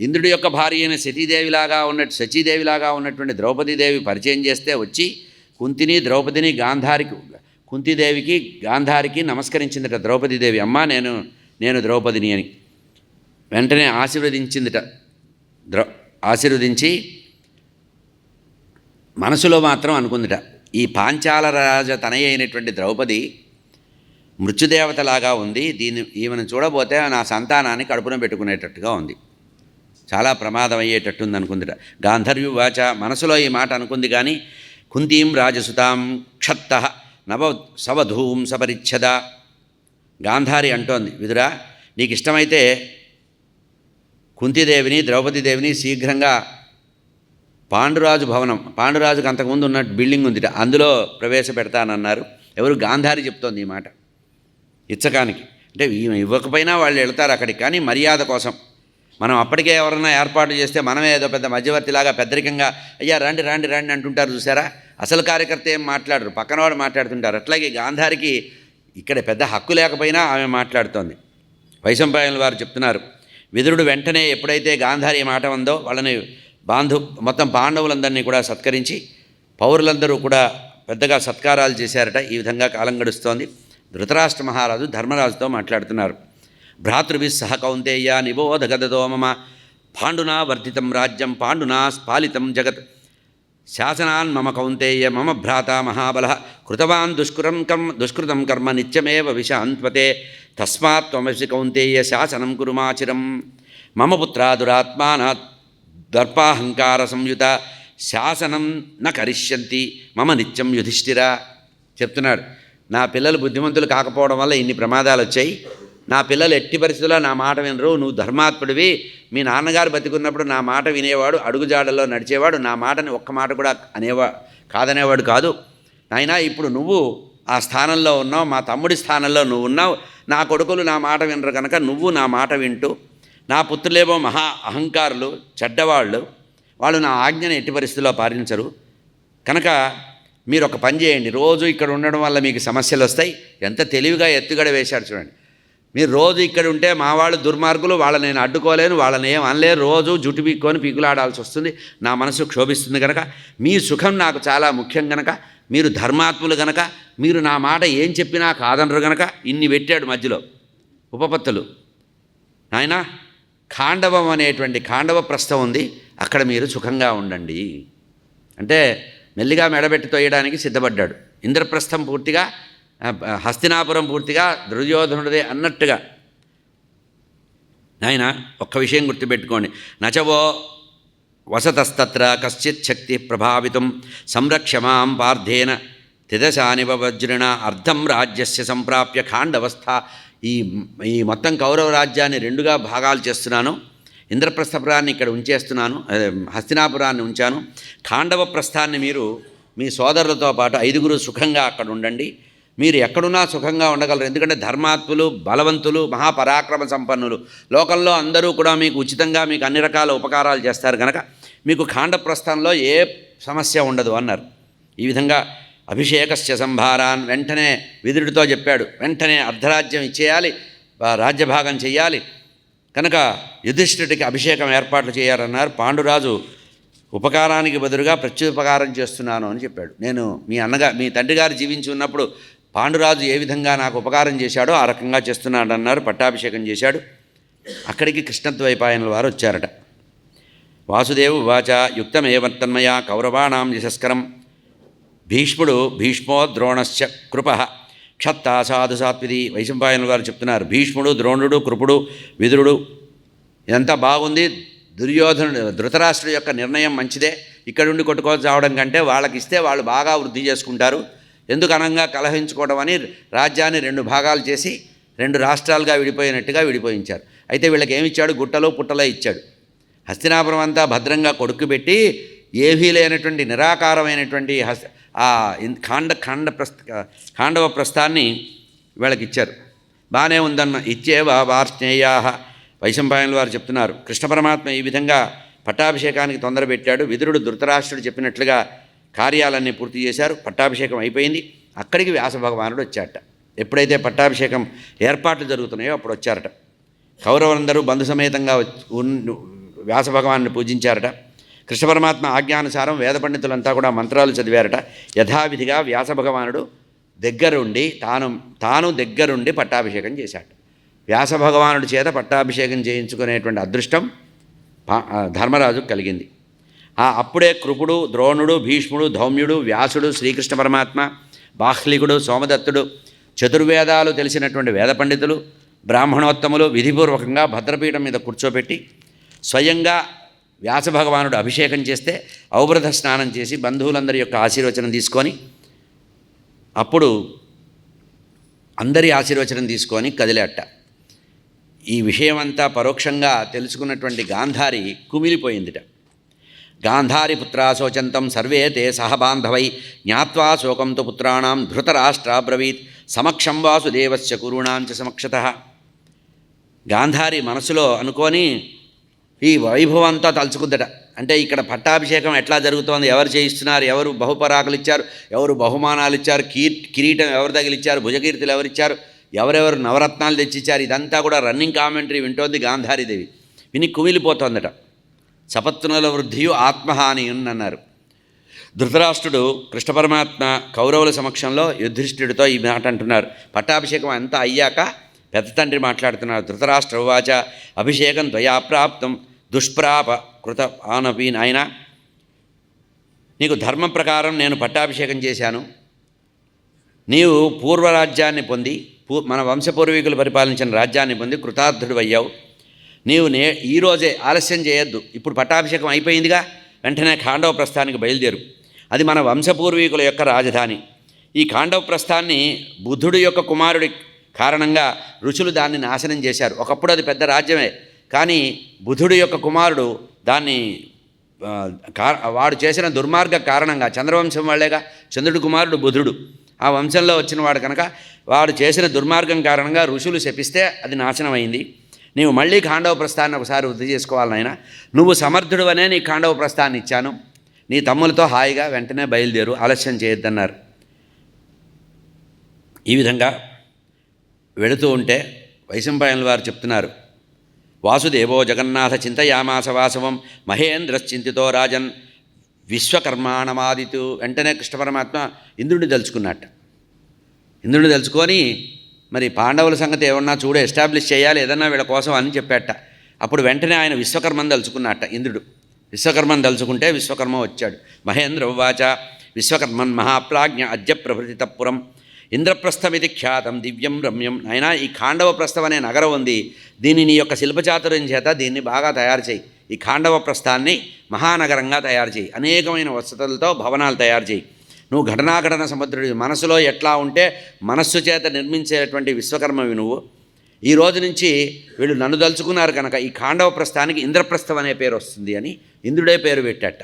ఇంద్రుడి యొక్క భార్య అయిన సతీదేవిలాగా ఉన్నట్టు సతీదేవిలాగా ఉన్నటువంటి ద్రౌపదీదేవి పరిచయం చేస్తే వచ్చి కుంతిని ద్రౌపదిని గాంధారికి కుంతిదేవికి గాంధారికి నమస్కరించిందట ద్రౌపదీదేవి అమ్మ నేను నేను ద్రౌపదిని అని. వెంటనే ఆశీర్వదించిందిట. ద్రో ఆశీర్వదించి మనసులో మాత్రం అనుకుందిట ఈ పాంచాల రాజ తనయ్య అయినటువంటి ద్రౌపది మృత్యుదేవతలాగా ఉంది దీన్ని ఈమెను చూడబోతే నా సంతానాన్ని కడుపున పెట్టుకునేటట్టుగా ఉంది. చాలా ప్రమాదం అయ్యేటట్టుంది అనుకుందిట గాంధర్వి వాచ మనసులో ఈ మాట అనుకుంది కానీ కుంతీం రాజసుతాం క్షత్త నవ సవధూం సపరిచ్ఛద. గాంధారి అంటోంది విదురా నీకు ఇష్టమైతే కుంతిదేవిని ద్రౌపదీదేవిని శీఘ్రంగా పాండురాజు భవనం పాండురాజుకు అంతకుముందు ఉన్న బిల్డింగ్ ఉందిట అందులో ప్రవేశపెడతానన్నారు. ఎవరు? గాంధారి చెప్తోంది ఈ మాట. ఇచ్చకానికి. అంటే ఈమె ఇవ్వకపోయినా వాళ్ళు వెళ్తారు అక్కడికి కానీ మర్యాద కోసం. మనం అప్పటికే ఎవరైనా ఏర్పాటు చేస్తే మనమే ఏదో పెద్ద మధ్యవర్తిలాగా పెద్దరికంగా అయ్యా రండి రండి రండి అంటుంటారు చూసారా? అసలు కార్యకర్త ఏం మాట్లాడరు పక్కనవాడు మాట్లాడుతుంటారు. అట్లాగే గాంధారికి ఇక్కడ పెద్ద హక్కు లేకపోయినా ఆమె మాట్లాడుతోంది. వైశంపాయన వారు చెప్తున్నారు విదురుడు వెంటనే ఎప్పుడైతే గాంధారి మాట ఉందో వాళ్ళని బాంధు మొత్తం పాండవులందరినీ కూడా సత్కరించి పౌరులందరూ కూడా పెద్దగా సత్కారాలు చేశారట. ఈ విధంగా కాలం గడుస్తోంది. ధృతరాష్ట్ర మహారాజు ధర్మరాజుతో మాట్లాడుతున్నారు. భ్రాతృభి సహ కౌంతేయ నిబోధగదతో మమ పాండునా వర్ధితం రాజ్యం పాండునా స్పాలితం జగత్ శాసనాన్ మమ కౌంతేయ మమ భ్రాత మహాబల కృతవాన్ దుష్కృతం కర్మ దుష్కృతం కర్మ నిత్యమేవ విశాంత్వతే తస్మాత్ త్వమసి కౌంతేయ శాసనం కురుమాచిరం మమ పుత్రాదురాత్మానా దర్పాహంకార సంయుత శాసనం న కరిష్యంతి మమ నిత్యం యుధిష్ఠిర చెప్తున్నాడు. నా పిల్లలు బుద్ధిమంతులు కాకపోవడం వల్ల ఇన్ని ప్రమాదాలు వచ్చాయి నా పిల్లలు ఎట్టి పరిస్థితుల్లో నా మాట వినరు నువ్వు ధర్మాత్ముడివి. మీ నాన్నగారు బతికున్నప్పుడు నా మాట వినేవాడు అడుగుజాడల్లో నడిచేవాడు నా మాటని ఒక్క మాట కూడా అనేవా కాదనేవాడు కాదు. నాయనా ఇప్పుడు నువ్వు ఆ స్థానంలో ఉన్నావు మా తమ్ముడి స్థానంలో నువ్వు ఉన్నావు. నా కొడుకులు నా మాట వినరు కనుక నువ్వు నా మాట వింటూ నా పుత్రులేమో మహా అహంకారులు చెడ్డవాళ్ళు వాళ్ళు నా ఆజ్ఞని ఎట్టి పరిస్థితుల్లో పాటించరు. కనుక మీరు ఒక పని చేయండి. రోజు ఇక్కడ ఉండడం వల్ల మీకు సమస్యలు వస్తాయి. ఎంత తెలివిగా ఎత్తుగడ వేశాడు చూడండి. మీరు రోజు ఇక్కడ ఉంటే మా వాళ్ళు దుర్మార్గులు వాళ్ళని నేను అడ్డుకోలేను వాళ్ళని ఏం అనలేరు. రోజు జుట్టు పీక్కొని పీకులాడాల్సి వస్తుంది. నా మనసు క్షోభిస్తుంది కనుక మీ సుఖం నాకు చాలా ముఖ్యం కనుక మీరు ధర్మాత్ములు గనక. మీరు నా మాట ఏం చెప్పినా కాదనరు గనక. ఇన్ని పెట్టాడు మధ్యలో ఉపపత్తులు. నాయనా ఖాండవం అనేటువంటి ఖాండవ ప్రస్థం ఉంది. అక్కడ మీరు సుఖంగా ఉండండి. అంటే మెల్లిగా మెడబెట్టి తోయడానికి సిద్ధపడ్డాడు. ఇంద్రప్రస్థం పూర్తిగా హస్తినాపురం పూర్తిగా దుర్యోధనుడిదే అన్నట్టుగా. నాయన ఒక్క విషయం గుర్తుపెట్టుకోండి. నచవో వసతస్తత్ర కశ్చిత్ శక్తి ప్రభావితం సంరక్షమాం పార్థేన తిదశానివ వజ్రిణ అర్ధం రాజ్యస్య సంప్రాప్య ఖాండవస్థ. ఈ ఈ మొత్తం కౌరవ రాజ్యాన్ని రెండుగా భాగాలు చేస్తున్నాను. ఇంద్రప్రస్థపురాన్ని ఇక్కడ ఉంచేస్తున్నాను హస్తినాపురాన్ని ఉంచాను. ఖాండవ ప్రస్థాన్ని మీరు మీ సోదరులతో పాటు ఐదుగురు సుఖంగా అక్కడ ఉండండి. మీరు ఎక్కడున్నా సుఖంగా ఉండగలరు. ఎందుకంటే ధర్మాత్ములు బలవంతులు మహాపరాక్రమ సంపన్నులు. లోకంలో అందరూ కూడా మీకు ఉచితంగా మీకు అన్ని రకాల ఉపకారాలు చేస్తారు కనుక మీకు ఖాండ ప్రస్థానంలో ఏ సమస్య ఉండదు అన్నారు. ఈ విధంగా అభిషేకస్య సంభారాన్ వెంటనే విదురుడితో చెప్పాడు. వెంటనే అర్ధరాజ్యం ఇచ్చేయాలి రాజ్యభాగం చేయాలి కనుక యుధిష్ఠుడికి అభిషేకం ఏర్పాట్లు చేయాలన్నారు. పాండురాజు ఉపకారానికి బదులుగా ప్రత్యుపకారం చేస్తున్నాను అని చెప్పాడు. నేను మీ అన్నగా మీ తండ్రి గారు జీవించి ఉన్నప్పుడు పాండురాజు ఏ విధంగా నాకు ఉపకారం చేశాడో ఆ రకంగా చేస్తున్నాడు అన్నారు పట్టాభిషేకం చేశాడు. అక్కడికి కృష్ణద్వైపాయనుల వారు వచ్చారట. వాసుదేవు వాచ యుక్తమేవర్తన్మయ కౌరవాణం యశస్కరం. భీష్ముడు భీష్మో ద్రోణశ్చ కృప. క్షత్త సాధు సాత్విది వైశంపాయనుల వారు చెప్తున్నారు. భీష్ముడు ద్రోణుడు కృపుడు విదురుడు ఇదంతా బాగుంది. దుర్యోధనుడు ధృతరాష్ట్రుడు యొక్క నిర్ణయం మంచిదే. ఇక్కడుండి కొట్టుకోవచ్చు రావడం కంటే వాళ్ళకి ఇస్తే వాళ్ళు బాగా వృద్ధి చేసుకుంటారు. ఎందుకు అనంగా కలహించుకోవడం అని రాజ్యాన్ని రెండు భాగాలు చేసి రెండు రాష్ట్రాలుగా విడిపోయినట్టుగా విడిపోయించారు. అయితే వీళ్ళకి ఏమిచ్చాడు? గుట్టలో పుట్టలో ఇచ్చాడు. హస్తినాపురం అంతా భద్రంగా కొడుకు పెట్టి ఏవీ లేనటువంటి నిరాకారమైనటువంటి హస్ ఆ ఖాండ ఖాండ ప్రస్థ ఖాండవ ప్రస్థాన్ని వీళ్ళకి ఇచ్చారు బాగానే ఉందన్న ఇచ్చేవా వార్ష్ణేయా వైశంపాయనులు వారు చెప్తున్నారు. కృష్ణ పరమాత్మ ఈ విధంగా పట్టాభిషేకానికి తొందర పెట్టాడు విదురుడు ధృతరాష్ట్రుడు చెప్పినట్లుగా కార్యాలన్నీ పూర్తి చేశారు పట్టాభిషేకం అయిపోయింది. అక్కడికి వ్యాస భగవానుడు వచ్చారట. ఎప్పుడైతే పట్టాభిషేకం ఏర్పాట్లు జరుగుతున్నాయో అప్పుడు వచ్చారట. కౌరవులందరూ బంధు సమేతంగా వ్యాస భగవాన్ని పూజించారట. కృష్ణ పరమాత్మ ఆజ్ఞానుసారం వేద పండితులంతా కూడా మంత్రాలు చదివారట. యథావిధిగా వ్యాస భగవానుడు దగ్గరుండి తాను తాను దగ్గరుండి పట్టాభిషేకం చేశాడు. వ్యాస భగవానుడి చేత పట్టాభిషేకం చేయించుకునేటువంటి అదృష్టం ధర్మరాజుకు కలిగింది. ఆ అప్పుడే కృపుడు ద్రోణుడు భీష్ముడు ధౌమ్యుడు వ్యాసుడు శ్రీకృష్ణ పరమాత్మ బాహ్లికుడు సోమదత్తుడు చతుర్వేదాలు తెలిసినటువంటి వేద పండితులు బ్రాహ్మణోత్తములు విధిపూర్వకంగా భద్రపీఠం మీద కూర్చోబెట్టి స్వయంగా వ్యాస భగవానుడు అభిషేకం చేస్తే ఔబ్రధ స్నానం చేసి బంధువులందరి యొక్క ఆశీర్వచనం తీసుకొని అప్పుడు అందరి ఆశీర్వచనం తీసుకొని కదిలేట. ఈ విషయమంతా పరోక్షంగా తెలుసుకున్నటువంటి గాంధారి కుమిలిపోయిందిట. గాంధారిపుత్రాశోచంతం సర్వే తే సహబాంధవై జ్ఞాత్వా శోకంతో పుత్రాణం ధృతరాష్ట్రాబ్రవీత్ సమక్షం వాసుదేవస్య కురుణాంచ సమక్షత. గాంధారి మనసులో అనుకొని ఈ వైభవం అంతా తలుచుకుందట. అంటే ఇక్కడ పట్టాభిషేకం ఎట్లా జరుగుతోంది? ఎవరు చేయిస్తున్నారు? ఎవరు బహుపరాకులు ఇచ్చారు? ఎవరు బహుమానాలు ఇచ్చారు? కీ కిరీటం ఎవరు తగిలిచ్చారు భుజకీర్తులు ఎవరు ఇచ్చారు? ఎవరెవరు నవరత్నాలు తెచ్చిచ్చారు? ఇదంతా కూడా రన్నింగ్ కామెంటరీ వింటోంది గాంధారీదేవి. విని కుమిలిపోతోందట. సపత్నుల వృద్ధియు ఆత్మహానియున్నన్నారు ధృతరాష్ట్రుడు కృష్ణ పరమాత్మ కౌరవుల సమక్షంలో యుధిష్ఠిరుడితో ఈ మాట అంటున్నారు. పట్టాభిషేకం అంతా అయ్యాక పెద్ద తండ్రి మాట్లాడుతున్నారు. ధృతరాష్ట్ర ఉవాచ అభిషేకం ద్వయాప్రాప్తం దుష్ప్రాప కృత ఆనపి నాయన నీకు ధర్మం ప్రకారం నేను పట్టాభిషేకం చేశాను. నీవు పూర్వరాజ్యాన్ని పొంది పూ మన వంశపూర్వీకులు పరిపాలించిన రాజ్యాన్ని పొంది కృతార్థుడు అయ్యావు. నీవు నే ఈరోజే ఆలస్యం చేయొద్దు. ఇప్పుడు పట్టాభిషేకం అయిపోయిందిగా వెంటనే ఖాండవ ప్రస్థానికి బయలుదేరు. అది మన వంశపూర్వీకుల యొక్క రాజధాని. ఈ ఖాండవ ప్రస్థాన్ని బుద్ధుడి యొక్క కుమారుడి కారణంగా ఋషులు దాన్ని నాశనం చేశారు. ఒకప్పుడు అది పెద్ద రాజ్యమే. కానీ బుధుడు యొక్క కుమారుడు దాన్ని వాడు చేసిన దుర్మార్గ కారణంగా చంద్రవంశం వాళ్ళేగా చంద్రుడి కుమారుడు బుధుడు ఆ వంశంలో వచ్చిన వాడు కనుక వాడు చేసిన దుర్మార్గం కారణంగా ఋషులు శపిస్తే అది నాశనం అయింది నీవు మళ్ళీ ఖాండవ ప్రస్థాన్ని ఒకసారి వృద్ధి చేసుకోవాలి నాయన. నువ్వు సమర్థుడు అనే నీ ఖాండవ ప్రస్థాన్ని ఇచ్చాను. నీ తమ్ములతో హాయిగా వెంటనే బయలుదేరు ఆలస్యం చేయొద్దన్నారు. ఈ విధంగా వెళుతూ ఉంటే వైశంపాయనుల వారు చెప్తున్నారు. వాసుదేవో జగన్నాథ చింతయామాస వాసవం మహేంద్రశ్చింతితో రాజన్ విశ్వకర్మాణమాదితు వెంటనే కృష్ణ పరమాత్మ ఇంద్రుడిని తలుచుకున్నట్టు. ఇంద్రుడిని తలుచుకొని మరి పాండవుల సంగతి ఏమన్నా చూడు ఎస్టాబ్లిష్ చేయాలి ఏదన్నా వీళ్ళ కోసం అని చెప్పాట. అప్పుడు వెంటనే ఆయన విశ్వకర్మను తలుచుకున్నట్ట ఇంద్రుడు. విశ్వకర్మను తలుచుకుంటే విశ్వకర్మ వచ్చాడు. మహేంద్ర ఉవాచ విశ్వకర్మన్ మహాప్రాజ్ఞ అద్య ప్రభృతి తప్పురం ఇంద్రప్రస్థమితి ఖ్యాతం దివ్యం రమ్యం. అయినా ఈ ఖాండవ ప్రస్థం అనే నగరం ఉంది. దీన్ని నీ యొక్క శిల్పచాతుర్యం చేత దీన్ని బాగా తయారు చేయి. ఈ ఖాండవ ప్రస్థాన్ని మహానగరంగా తయారు చేయి. అనేకమైన వసతులతో భవనాలు తయారు చేయి. నువ్వు ఘటనాఘటన సముద్రుడి మనసులో ఎట్లా ఉంటే మనస్సు చేత నిర్మించేటువంటి విశ్వకర్మవి నువ్వు. ఈ రోజు నుంచి వీళ్ళు నన్ను దలుచుకున్నారు కనుక ఈ ఖాండవ ప్రస్థానికి ఇంద్రప్రస్థం అనే పేరు వస్తుంది అని ఇంద్రుడే పేరు పెట్టాట.